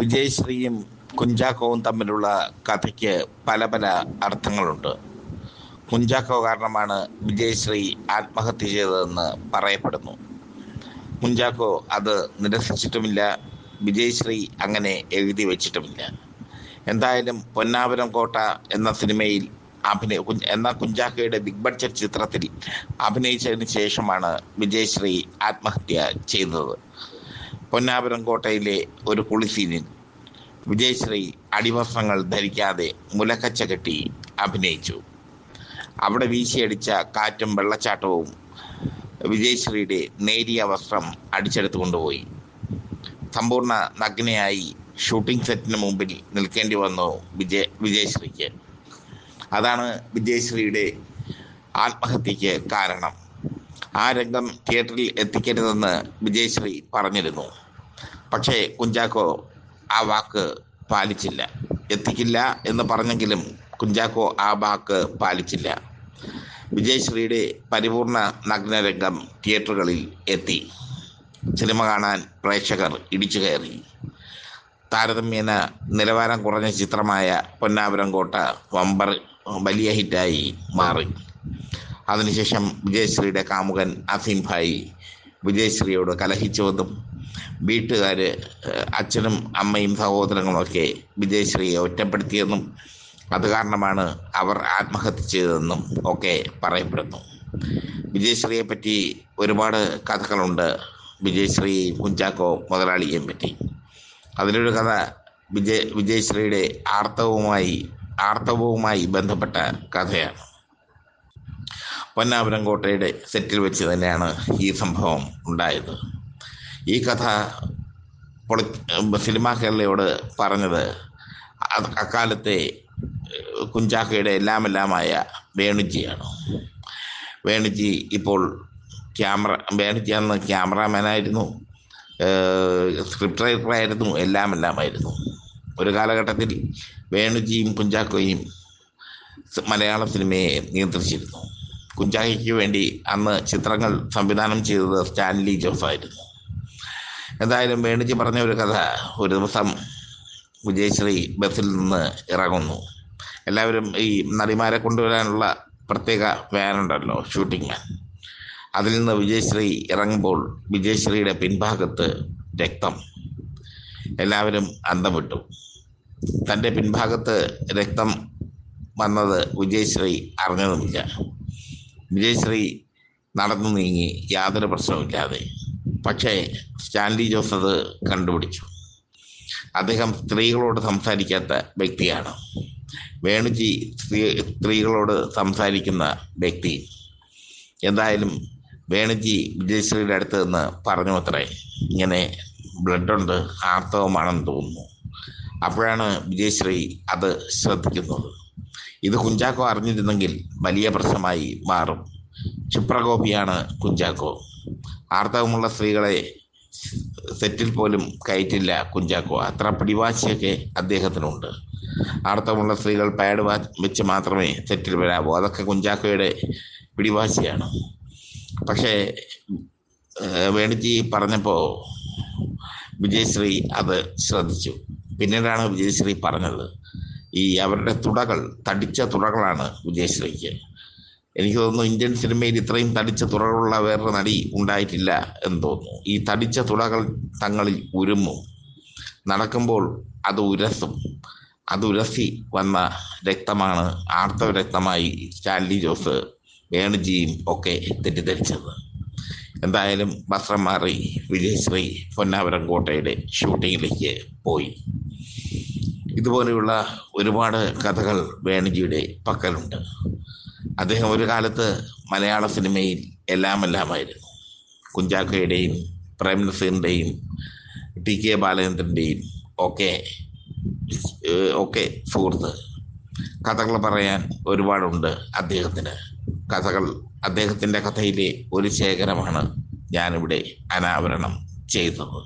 വിജയശ്രീയും കുഞ്ചാക്കോവും തമ്മിലുള്ള കഥയ്ക്ക് പല പല അർത്ഥങ്ങളുണ്ട്. കുഞ്ചാക്കോ കാരണമാണ് വിജയശ്രീ ആത്മഹത്യ ചെയ്തതെന്ന് പറയപ്പെടുന്നു. കുഞ്ചാക്കോ അത് നിരസിച്ചിട്ടുമില്ല വിജയശ്രീ അങ്ങനെ എഴുതി വച്ചിട്ടുമില്ല. എന്തായാലും പൊന്നാപുരം കോട്ട എന്ന സിനിമയിൽ അഭിനയ എന്ന കുഞ്ചാക്കോയുടെ ബിഗ് ബഡ്ജറ്റ് ചിത്രത്തിൽ അഭിനയിച്ചതിന് ശേഷമാണ് വിജയശ്രീ ആത്മഹത്യ ചെയ്തത് പൊന്നാപുരം കോട്ടയിലെ ഒരു കുളിസീനിൽ വിജയശ്രീ അടിവസ്ത്രങ്ങൾ ധരിക്കാതെ മുലക്കച്ച കെട്ടി അഭിനയിച്ചു. അവിടെ വീശിയടിച്ച കാറ്റും വെള്ളച്ചാട്ടവും വിജയശ്രീയുടെ നേരിയ വസ്ത്രം അടിച്ചെടുത്തു കൊണ്ടുപോയി. സമ്പൂർണ നഗ്നയായി ഷൂട്ടിംഗ് സെറ്റിന് മുമ്പിൽ നിൽക്കേണ്ടി വന്നു വിജയ വിജയശ്രീക്ക്. അതാണ് വിജയശ്രീയുടെ ആത്മഹത്യക്ക് കാരണം. ആ രംഗം തിയേറ്ററിൽ എത്തിക്കരുതെന്ന് വിജയശ്രീ പറഞ്ഞിരുന്നു. പക്ഷേ കുഞ്ചാക്കോ ആ വാക്ക് പാലിച്ചില്ല. എത്തിക്കില്ല എന്ന് പറഞ്ഞെങ്കിലും കുഞ്ചാക്കോ ആ വാക്ക് പാലിച്ചില്ല. വിജയശ്രീയുടെ പരിപൂർണ നഗ്നരംഗം തിയേറ്ററുകളിൽ എത്തി. സിനിമ കാണാൻ പ്രേക്ഷകർ ഇടിച്ചു കയറി. താരതമ്യേന നിലവാരം കുറഞ്ഞ ചിത്രമായ പൊന്നാപുരം കോട്ട വമ്പർ വലിയ ഹിറ്റായി മാറി. അതിനുശേഷം വിജയശ്രീയുടെ കാമുകൻ അഫീം ഭായി വിജയശ്രീയോട് കലഹിച്ചുവെന്നും വീട്ടുകാർ അച്ഛനും അമ്മയും സഹോദരങ്ങളുമൊക്കെ വിജയശ്രീയെ ഒറ്റപ്പെടുത്തിയെന്നും അത് കാരണമാണ് അവർ ആത്മഹത്യ ചെയ്തതെന്നും ഒക്കെ പറയപ്പെടുന്നു. വിജയശ്രീയെ പറ്റി ഒരുപാട് കഥകളുണ്ട്. വിജയശ്രീ കുഞ്ചാക്കോ മുതലാളിയെയും പറ്റി. അതിലൊരു കഥ വിജയ വിജയശ്രീയുടെ ആർത്തവവുമായി ആർത്തവവുമായി ബന്ധപ്പെട്ട കഥയാണ്. പൊന്നാപുരം കോട്ടയുടെ സെറ്റിൽ വെച്ച് തന്നെയാണ് ഈ സംഭവം ഉണ്ടായത്. ഈ കഥ പൊളി സിനിമാ കേരളയോട് പറഞ്ഞത് അക്കാലത്തെ കുഞ്ചാക്കയുടെ എല്ലാമെല്ലാമായ വേണുജിയാണ്. വേണുജി ഇപ്പോൾ ക്യാമറ വേണുജി അന്ന് ക്യാമറാമാനായിരുന്നു. സ്ക്രിപ്റ്റ് റൈറ്ററായിരുന്നു എല്ലാം എല്ലാമായിരുന്നു ഒരു കാലഘട്ടത്തിൽ വേണുജിയും കുഞ്ചാക്കോയും മലയാള സിനിമയെ നിയന്ത്രിച്ചിരുന്നു. കുഞ്ചാക്കയ്ക്ക് വേണ്ടി അന്ന് ചിത്രങ്ങൾ സംവിധാനം ചെയ്തത് സ്റ്റാൻലി ജോസായിരുന്നു. എന്തായാലും വേണിജി പറഞ്ഞ ഒരു കഥ ഒരു ദിവസം വിജയശ്രീ ബസ്സിൽ നിന്ന് ഇറങ്ങുന്നു. എല്ലാവരും ഈ നടിമാരെ കൊണ്ടുവരാനുള്ള പ്രത്യേക വാനുണ്ടല്ലോ ഷൂട്ടിംഗ് വാൻ അതിൽ നിന്ന് വിജയശ്രീ ഇറങ്ങുമ്പോൾ വിജയശ്രീയുടെ പിൻഭാഗത്ത് രക്തം. എല്ലാവരും അന്തം വിട്ടു തന്റെ പിൻഭാഗത്ത് രക്തം വന്നത് വിജയശ്രീ അറിഞ്ഞതുമില്ല. വിജയശ്രീ നടന്നു നീങ്ങി യാതൊരു പ്രശ്നവുമില്ലാതെ. പക്ഷേ സ്റ്റാൻലി ജോസ് അത് കണ്ടുപിടിച്ചു. അദ്ദേഹം സ്ത്രീകളോട് സംസാരിക്കാത്ത വ്യക്തിയാണ്. വേണുജി സ്ത്രീ സ്ത്രീകളോട് സംസാരിക്കുന്ന വ്യക്തി. എന്തായാലും വേണുജി വിജയശ്രീയുടെ അടുത്ത് നിന്ന് പറഞ്ഞു അത്രേ ഇങ്ങനെ ബ്ലഡുണ്ട് ആർത്തവമാണെന്ന് തോന്നുന്നു. അപ്പോഴാണ് വിജയശ്രീ അത് ശ്രദ്ധിക്കുന്നത്. ഇത് കുഞ്ചാക്കോ അറിഞ്ഞിരുന്നെങ്കിൽ വലിയ പ്രശ്നമായി മാറും. ക്ഷിപ്രകോപിയാണ് കുഞ്ചാക്കോ. ആർത്തവമുള്ള സ്ത്രീകളെ സെറ്റിൽ പോലും കയറ്റില്ല കുഞ്ചാക്കോ. അത്ര പിടിവാശിയൊക്കെ അദ്ദേഹത്തിനുണ്ട്. ആർത്തവമുള്ള സ്ത്രീകൾ പാഡ് വെച്ച് മാത്രമേ സെറ്റിൽ വരാവൂ. അതൊക്കെ കുഞ്ചാക്കോയുടെ പിടിവാശിയാണ്. പക്ഷേ വേണുജി പറഞ്ഞപ്പോൾ വിജയശ്രീ അത് ശ്രദ്ധിച്ചു. പിന്നീടാണ് വിജയശ്രീ പറഞ്ഞത്. ഈ അവരുടെ തുടകൾ തടിച്ച തുടകളാണ് വിജയശ്രീക്ക് എനിക്ക് തോന്നുന്നു ഇന്ത്യൻ സിനിമയിൽ ഇത്രയും തടിച്ച തുടകളുള്ള വേറൊരു നടി ഉണ്ടായിട്ടില്ല എന്ന് തോന്നുന്നു. ഈ തടിച്ച തുടകൾ തങ്ങളിൽ ഉരുമ്മും നടക്കുമ്പോൾ അത് ഉരസും അത് ഉരസി വന്ന രക്തമാണ് ആർത്തവ രക്തമായി സ്റ്റാൻലി ജോസ് വേണുജിയും ഒക്കെ തെറ്റിദ്ധരിച്ചത്. എന്തായാലും വസ്ത്രം മാറി വിജയശ്രീ പൊന്നാപുരം കോട്ടയുടെ ഷൂട്ടിങ്ങിലേക്ക് പോയി. ഇതുപോലെയുള്ള ഒരുപാട് കഥകൾ വേണുജിയുടെ പക്കലുണ്ട്. അദ്ദേഹം ഒരു കാലത്ത് മലയാള സിനിമയിൽ എല്ലാം എല്ലാമായിരുന്നു പ്രേം പ്രേംനസീറിന്റെയും ടി കെ ബാലചന്ദ്രന്റെയും ഒക്കെ ഒക്കെ സുഹൃത്ത്. കഥകൾ പറയാൻ ഒരുപാടുണ്ട് അദ്ദേഹത്തിന്. കഥകൾ അദ്ദേഹത്തിന്റെ കഥയിലെ ഒരു ശേഖരമാണ് ഞാനിവിടെ അനാവരണം ചെയ്തത്.